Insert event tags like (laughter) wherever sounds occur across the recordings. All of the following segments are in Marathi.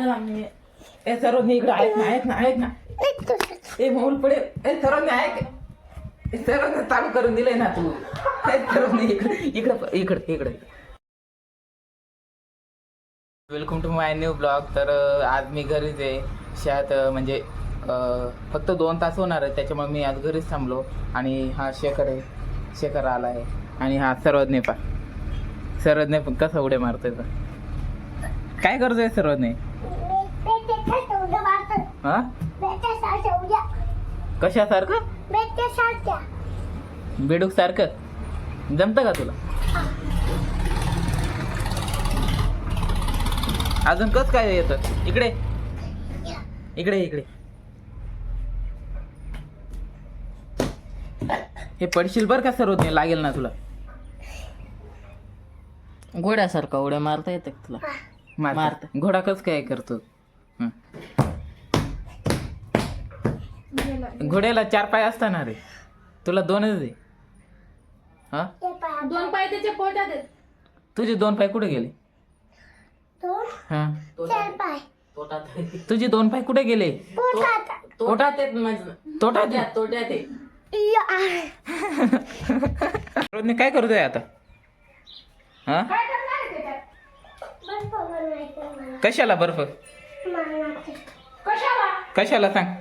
चला मी ए सर्वांनी इकडे ऐक ना ऐक ना ऐक ना. ए मोल ए ऐक. चालू करून दिलंय ना तू. ए, सर्वांनी इकडे इकडे इकडे इकडे. Welcome to my new blog तर आज मी घरीच आहे. शाळेत म्हणजे फक्त दोन तास होणार आहे त्याच्यामुळे मी आज घरीच थांबलो. आणि हा शेखर आहे. शेखर आला आहे आणि हा सर्वज्ञ पा सर्वज्ञ पण कसा उड्या मारतोय काय करतोय सर्वज्ञ हा? कशासारखं? बेडूक सारखं? जमतं का तुला? अजून कस काय येतं? इकडे. इकडे इकडे. हे पडशील बर का सर्वज्ञ? लागेल ना तुला. घोड्यासारखा उड्या मारता येते का तुला? मारत. मारतं. घोडा कस काय करतो? हं. घोड्याला चार पाय असताना रे. तुला दोनच आहे हा? दोन पाय त्याच्या पोटात आहेत. तुझे दोन पाय कुठे गेले? हा. तुझे दोन पाय कुठे गेले? तोटात येत माझं. तोटात तोट्यात तोट्यात आहे सर्वज्ञ काय करतोय आता? हा? काय करणार आहे त्याच्यात? कशाला बर्फ? कशाला? कशाला सांग.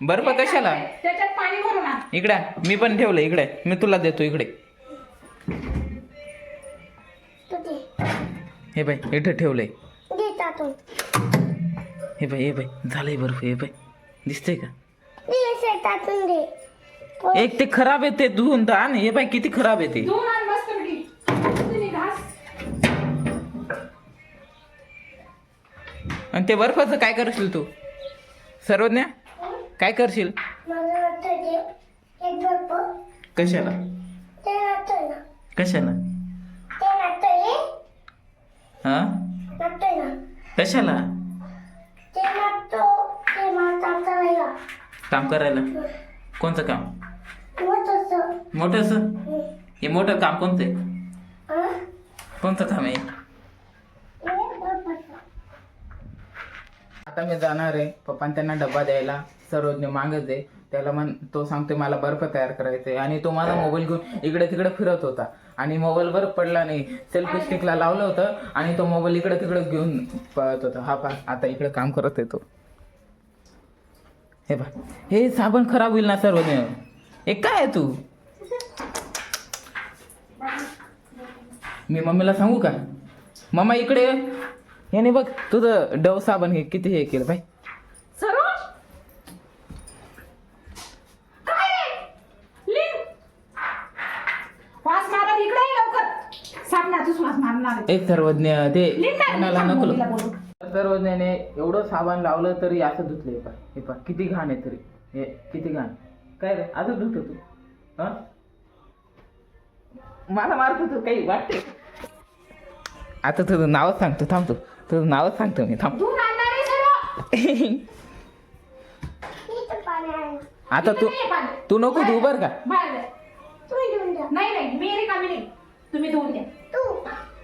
बर्फ कशाला? त्याच्यात पाणी इकडे मी पण ठेवलं इकडे. मी तुला देतो इकडे. हे बाय इथं ठेवलंय. हे बाय हे बाय झालंय बर्फ हे बाय दिसतंय का? एक ते खराब आहे ते धुवून तर आण हे बाय किती खराब आहे ते धुवून आण मस्त पैकी. तुम्ही घास. आणि ते बर्फाचं काय करशील तू? सर्वज्ञ? काय करशील? कशाला? कशाला? हा? कशाला? काम करायला. कोणतं काम? मोठंच हे मोठं काम कोणतं आहे? कोणतं काम आहे? आता मी जाणार आहे. पप्पान त्यांना डब्बा द्यायला सर्वज्ञ मागत आहे. त्याला म्हण तो सांगतोय मला बर्फ तयार करायचंय. आणि तो माझा मोबाईल घेऊन इकडे तिकडे फिरत होता. आणि मोबाईल बरं पडला नाही. सेल्फी स्टिकला लावलं होतं आणि तो मोबाईल इकडे तिकडे घेऊन पळत होता. हा पा आता इकडे काम करत येतो हे बा हे साबण खराब होईल ना सर्वज्ञ हे काय आहे तू? मी मम्मीला सांगू का? मम्मा इकडे. याने बघ तुझं डव साबण हे किती हे केलं बाई. सरोज? काय रे? लिंब. वास मारत इकडे ये लवकर. साबणाचा वास मारणार आहे. एक सर्वज्ञ ते कोणाला नको. सर्वज्ञाने एवढं साबण लावलं तरी असं धुतलं हे पा हे पा किती घाण आहे तरी. हे किती घाण. काय रे असं धुतो तू. हा? मला मारतो तू काही वाटते आता तुझं नावच सांगतो थांबतो. तुझं नावच सांगतो मी थांब आहे सर्व. आता तू पाणी. तू नको धू बर का बाहेर जा. नाही नाही मी रिकामी नाही तुम्ही धुवून द्या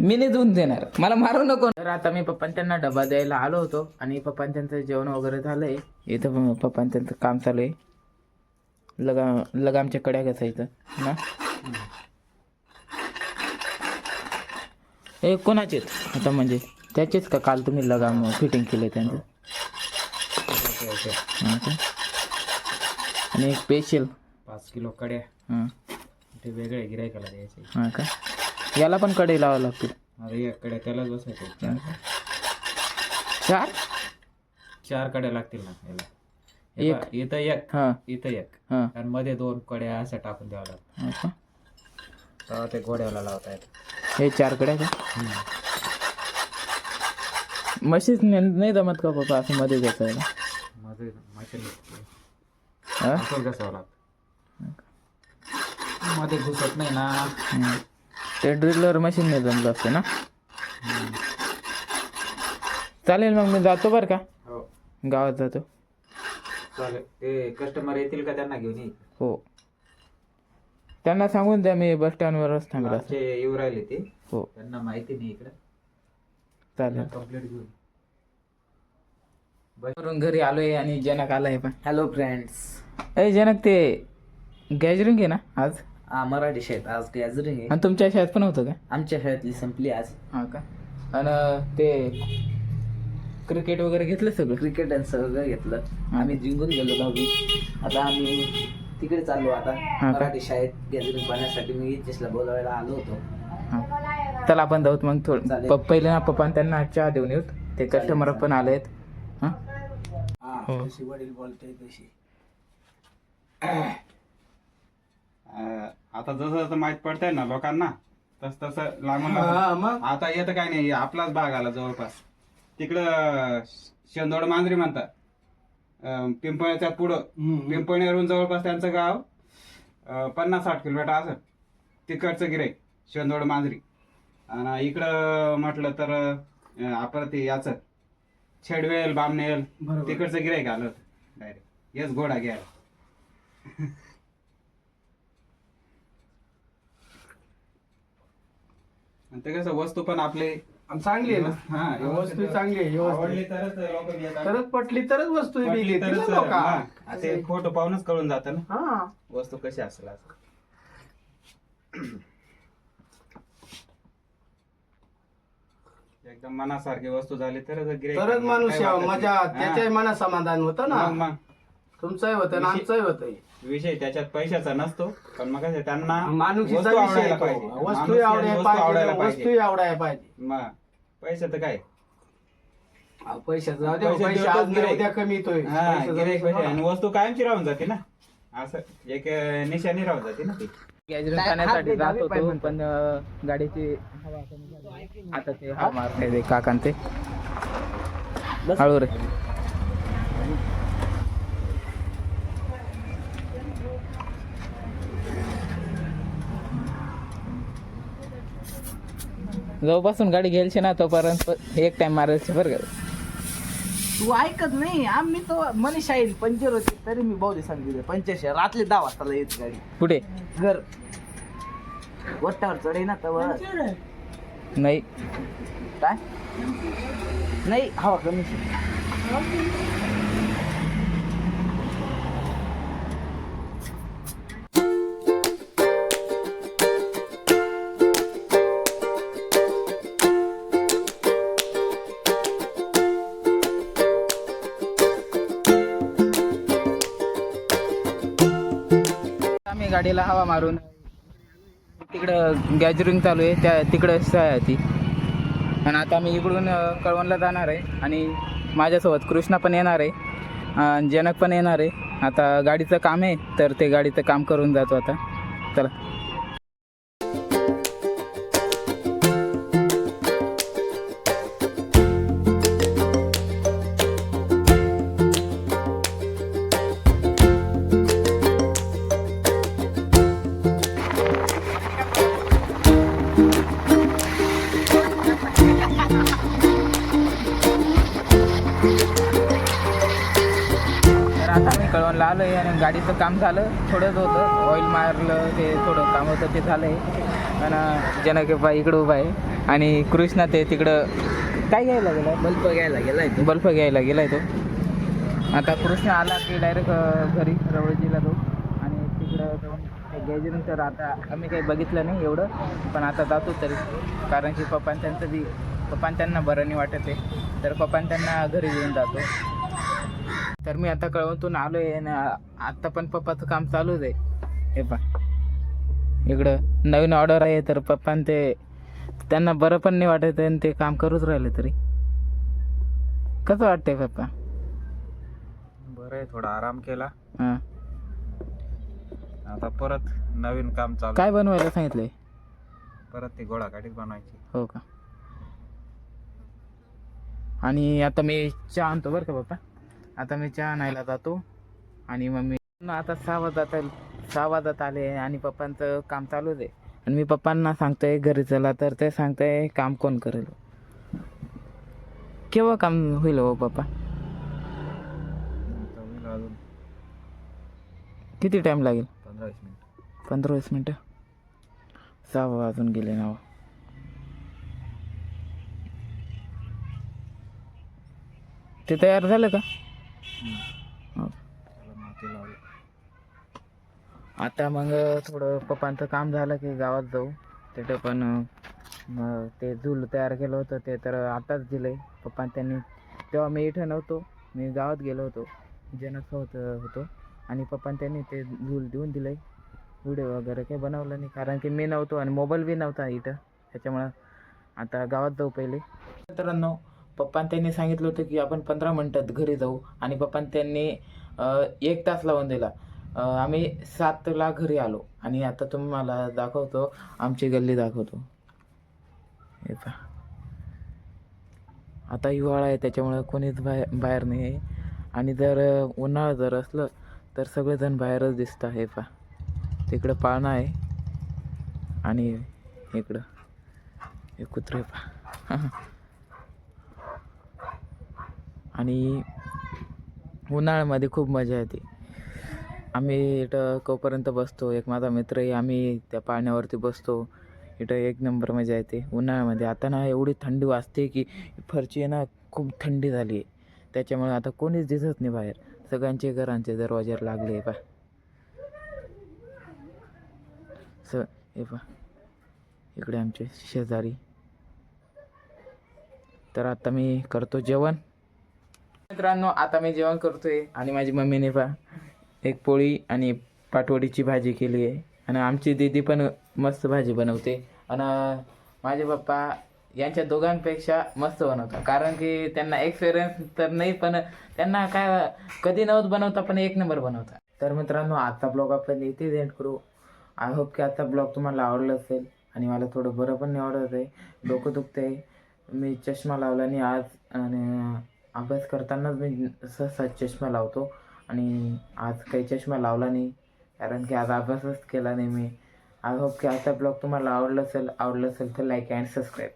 मी नाही धुवून देणार मला मारू नको. तर आता मी पप्पान त्यांना डबा द्यायला आलो होतो. आणि पप्पान त्यांचं जेवण वगैरे झालंय. इथं पप्पान त्यांचं काम चालू आहे. लगाम लगामच्या कड्या घासायचं. ना हे कोणाचेच आता म्हणजे त्याचेच का काल तुम्ही लगाम फिटिंग केले त्यांचं? हा का? आणि एक स्पेशल पाच किलो कड्या हां. ते वेगळे गिरायकाला द्यायचे हां का? याला पण कडे लावावं लागतील. आता एक कड्या त्यालाच बसायचे. चार? चार कड्या लागतील ना याला. एक. पहा, इथं एक हां. इथं एक. हां. आणि मध्ये दोन कड्या अशा टाकून द्यावं लागतं हां का? तेव्हा ते घोड्याला लावता येत हे चारकडे का? म्हशीच नाही जमत का बाबा असं मध्ये घ्यायचं मध्ये हा? घासावं लागतं. मध्ये घुसत नाही ना. हम्म. ते ड्रिलर मशीन नाही जमलं असतं ना? चालेल मग मी जातो बरं का? हो. गावात जातो. चालेल. ते कस्टमर येतील का त्यांना घेऊन ये हो. त्यांना सांगून द्या मी बस स्टँडवरच थांबला आमचे येऊ राहिले ते. हो. त्यांना माहिती नाही इकडे. चालेल. घरी आलोय आणि जनक आलाय पण. हॅलो फ्रेंड्स ए जनक ते गॅजरिंग आहे ना आज? हा मराठी शाळेत. आज गॅदरिंग आहे. आणि तुमच्या शाळेत पण होतं का? आमच्या शाळेतली संपली आज. हा का? आणि ते क्रिकेट वगैरे घेतलं सगळं? क्रिकेट आणि सगळं घेतलं. आम्ही जिंकून गेलो दहावी आता आम्ही तिकडे चाललो आता? मराठी शाळेत गॅदरिंग पाहण्यासाठी. मी इतिहासला बोलावायला आलो होतो. चला आपण जाऊत मग थोडं. प- पहिले ना पप्पा त्यांना चहा देऊन येऊत. ते कस्टमर पण आलेत. हा? हो. जशी वडील बोलते तशी. अं, आता जसं जसं माहीत पडतंय ना लोकांना तस तसं लांबून लांबून. आता येतं काय नाही आपलाच भाग आला जवळपास. तिकडं शेंदोड मांजरी म्हणतात. अं, पिंपळच्या पुढं. पिंपळनेरून जवळपास त्यांचं गाव पन्नास साठ किलोमीटर असं. तिकडचं गिराईक शेंदोड मांजरी. आणि इकडं म्हटलं तर आपण ते याचं छेडवेल बामनेल तिकडचं गिराईक आलं होतं डायरेक्ट येस घोडा घ्यायला. (laughs) आणि ते कसं वस्तू पण आपले. चांगली आहे ना? हा वस्तू चांगली आहे आवडली व्यवस्थित तरच लोक येतात तरच पटली तरच वस्तू पटली तरच लोकं. हा. ते फोटो पाहूनच कळून जातं ना. हा. वस्तू कशी असेल असं. एकदम मनासारखी वस्तू झाली तरच गिऱ्हाईक तरच. माणूस काही यावं. वाटत मजा नाही. त्याच्याही. मनात समाधान होतं ना मग- मग. तुमचंही होतं ना आमचंही होतं विषय त्याच्यात पैशाचा नसतो पण मग कसं त्यांना माणुसीचा वस्तू विषय आवडायला तो. पाहिजे वस्तू माणुसकी आणि आवडायला वस्तू आवडायला पाहिजे पाहिजे वस्तूही आवडायला पाहिजे मग पैसे तर काय पैशाचं पैसे आज नाही गिऱ्हाईक. उद्या कमी येतोय हा पैशाचं गिऱ्हाईक विषय पैसे. आणि वस्तू कायमची राहून जाते ना असं एक अं, निशाणी राहून जाते ना ती. गॅजरिंग खाण्यासाठी जात होतो पण अं, गाडीची हवा कमी झाली. आता ते हा मारताय ते काकान ते हळू रे. जवळपासून गाडी घ्यायची ना तोपर्यंत एक टाइम मारायचं बरं का. तू ऐकत नाही आम्ही तो मनीषा येईल पंचर होती तरी मी भाऊ सांगितलं पंच्याऐंशी रात्री दहा वाजताला येत गाडी. कुठे? घर. गोट्यावर चढे ना तर नाही. काय? नाही हवा कमी. गाडीला हवा मारून तिकडं गॅजरिंग चालू आहे त्या तिकडं आहे ती. आणि आता मी इकडून कळवणला जाणार आहे आणि माझ्यासोबत कृष्णा पण येणार आहे जनक पण येणार आहे. आता गाडीचं काम आहे तर ते गाडीचं काम करून जातो आता. चला. कळवणला आलो आहे आणि गाडीचं काम झालं थोडंच होतं. ऑइल मारलं ते थोडं काम होतं ते झालं आहे आणि जनक बा इकडं उभा आहे. आणि कृष्णा ते तिकडं काय घ्यायला गेला बल्ब घ्यायला गेलाय तो. बल्ब घ्यायला गेलाय तो. आता कृष्ण आला की डायरेक्ट घरी रवळजीला तो आणि तिकडं जाऊन गॅजरिंग तर आता आम्ही काही बघितलं नाही एवढं. पण आता जातो तरी. कारण की पप्पान त्यांचं बी पप्पान त्यांना बरं नाही वाटत आहे. तर पप्पान त्यांना घरी घेऊन जातो. तर मी आता कळवतून आलो आहे आणि आत्ता पण पप्पाचं काम चालूच आहे. हे पा इकडं नवीन ऑर्डर आहे तर पप्पान ते त्यांना बरं पण नाही वाटत आणि ते काम करूच राहिले तरी. कसं वाटतंय पप्पा? बरं आहे थोडा आराम केला. हां. आता परत नवीन काम चालू काय बनवायला सांगितलंय? परत ती घोडागाडीच बनवायची. हो का? आणि आता मी चहा आणतो बरं का पप्पा? आता मी चहा आणायला जातो आणि मग मी आता सहा वाजत सहा वाजत आले आणि पप्पांचं काम चालूच आहे. आणि मी पप्पांना सांगतोय घरी चला तर ते सांगताय काम कोण करेल. केव्हा काम होईल हो पप्पा? किती टाईम लागेल? पंधरा वीस मिनिट. पंधरा वीस मिनटं? सहा वाजून गेले ना हो. ते तयार झालं का. आता मग थोडं पप्पांचं काम झालं की गावात जाऊ. तिथं पण ते झूल तयार केलं होतं ते तर आताच दिलं आहे पप्पा त्यांनी तेव्हा मी इथं नव्हतो. मी गावात गेलो होतो. जनकसोबत होतो आणि पप्पा त्यांनी ते झूल देऊन दिलं आहे व्हिडिओ वगैरे काही बनवलं नाही. कारण की मी नव्हतो आणि मोबाईल बी नव्हता इथं. त्याच्यामुळं आता गावात जाऊ पहिले. मित्रांनो पप्पान त्यांनी सांगितलं होतं की आपण पंधरा मिनटात घरी जाऊ. आणि पप्पान त्यांनी एक तास लावून दिला. आम्ही सातला घरी आलो. आणि आता तुम्हाला दाखवतो आमची गल्ली दाखवतो. हे पहा. आता हिवाळा आहे त्याच्यामुळं कोणीच बाहेर बाहेर नाही आहे. आणि जर उन्हाळा जर असलं तर सगळेजण बाहेरच दिसतं हे पहा. तिकडं पाळणा आहे. आणि इकडं हे कुत्रे पहा. (laughs) आणि उन्हाळ्यामध्ये खूप मजा येते. आम्ही इथं कोपर्यंत बसतो. एक माझा मित्रही आम्ही त्या पाण्यावरती बसतो. इथं एक नंबर मजा येते उन्हाळ्यामध्ये. आता ना एवढी थंडी वाजते की फरची आहे ना खूप थंडी झाली आहे. त्याच्यामुळे आता कोणीच दिसत नाही बाहेर. सगळ्यांचे घरांचे दरवाजे लागले पा. स हे पा. इकडे आमचे शेजारी. तर आता मी करतो जेवण. मित्रांनो आता मी जेवण करतोय आणि माझी मम्मीने पा एक पोळी आणि पाटवडीची भाजी केली आहे. आणि आमची दीदी पण मस्त भाजी बनवते. आणि माझे पप्पा यांच्या दोघांपेक्षा मस्त बनवतात. कारण की त्यांना एक्सपिरियन्स तर नाही पण त्यांना काय कधी नव्हत बनवता पण एक नंबर बनवतात. तर मित्रांनो आजचा ब्लॉग आपण इथेच एंड करू. आय होप की आजचा ब्लॉग तुम्हाला आवडला असेल आणि मला थोडं बरं पण नाही आवडत आहे. डोकं दुखतं आहे मी चष्मा लावला आणि आज आणि अभ्यास करतानाच मी सहसा चष्मा लावतो. आणि आज काही चष्मा लावला नाही कारण की आज अभ्यासच केला नाही मी. आय होप की आजचा ब्लॉग तुम्हाला आवडला असेल आवडलं असेल तर लाईक अँड सबस्क्राईब